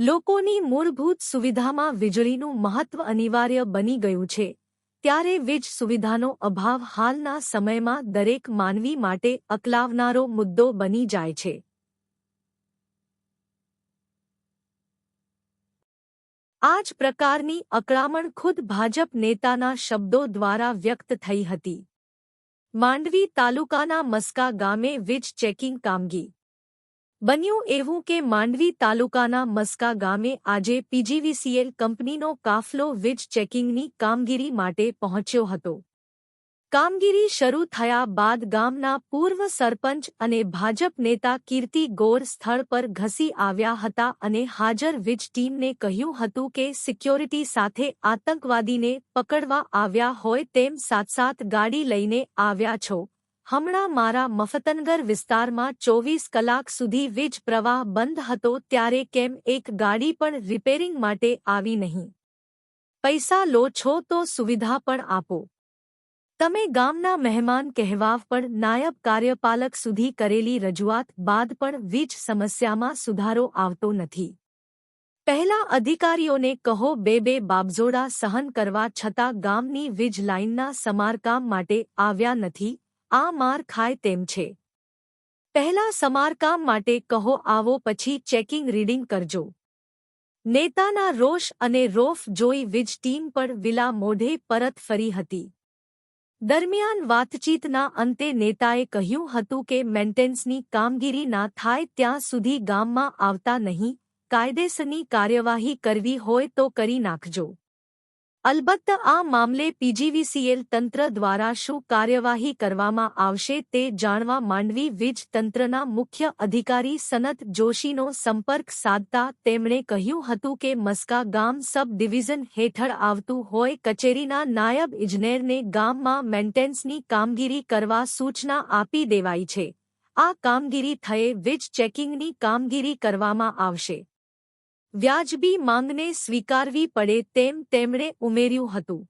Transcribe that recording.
લોકોની મૂળભૂત સુવિધામાં વીજળીનું મહત્વ અનિવાર્ય બની ગયું છે. ત્યારે વીજ સુવિધાનો અભાવ હાલના સમયમાં દરેક માનવી માટે અકલાવનારો મુદ્દો બની જાય છે. આ જ પ્રકારની અકળામણ ખુદ ભાજપ નેતાના શબ્દો દ્વારા વ્યક્ત થઈ હતી. માંડવી તાલુકાના મસ્કા ગામે વીજ ચેકિંગ કામગી. બન્યું એવું કે માંડવી તાલુકાના મસ્કા ગામે આજે પીજીવીસીએલ કંપનીનો કાફલો વીજ ચેકિંગની કામગીરી માટે પહોંચ્યો હતો. કામગીરી શરૂ થયા બાદ ગામના પૂર્વ સરપંચ અને ભાજપ નેતા કીર્તિ ગોર સ્થળ પર ઘસી આવ્યા હતા અને હાજર વીજ ટીમને કહ્યું હતું કે સિક્યોરિટી સાથે આતંકવાદીને પકડવા આવ્યા હોય તેમ સાત સાત ગાડી લઈને આવ્યા છો. હમણાં મારા મફતનગર વિસ્તારમાં ચોવીસ કલાક સુધી વીજ પ્રવાહ બંધ હતો ત્યારે કેમ એક ગાડી પણ રિપેરિંગ માટે આવી નહીં? પૈસા લો છો તો સુવિધા પણ આપો. તમે ગામના મહેમાન કહેવાવ પણ નાયબ કાર્યપાલક સુધી કરેલી રજૂઆત બાદ પણ વીજ સમસ્યામાં સુધારો આવતો નથી. પહેલા અધિકારીઓને કહો બે બે બાબજોડા સહન કરવા છતાં ગામની વીજ લાઇનના સમારકામ માટે આવ્યા નથી, આ માર ખાય તેમ છે. પહેલા સમારકામ માટે કહો આવો પછી ચેકિંગ રીડિંગ કરજો. નેતાના રોષ અને રોફ જોઈ વીજ ટીમ પણ વિલા મોઢે પરત ફરી હતી. દરમિયાન વાતચીતના અંતે નેતાએ કહ્યું હતું કે મેન્ટેન્સની કામગીરી ના થાય ત્યાં સુધી ગામમાં આવતા નહીં, કાયદેસરની કાર્યવાહી કરવી હોય તો કરી નાખજો. અલબત્ત આ મામલે પીજીવીસીએલ તંત્ર દ્વારા શું કાર્યવાહી કરવામાં આવશે તે જાણવા માંડવી વીજ તંત્રના મુખ્ય અધિકારી સનત જોશીનો સંપર્ક સાધતા તેમણે કહ્યું હતું કે મસ્કા ગામ સબ ડિવિઝન હેઠળ આવતું હોય કચેરીના નાયબ ઇજનેરને ગામમાં મેન્ટેન્સની કામગીરી કરવા સૂચના આપી દેવાઈ છે. આ કામગીરી થયે વીજ ચેકિંગની કામગીરી કરવામાં આવશે. વ્યાજબી માંગને સ્વીકારવી પડે તેમ તેમણે ઉમેર્યું હતું.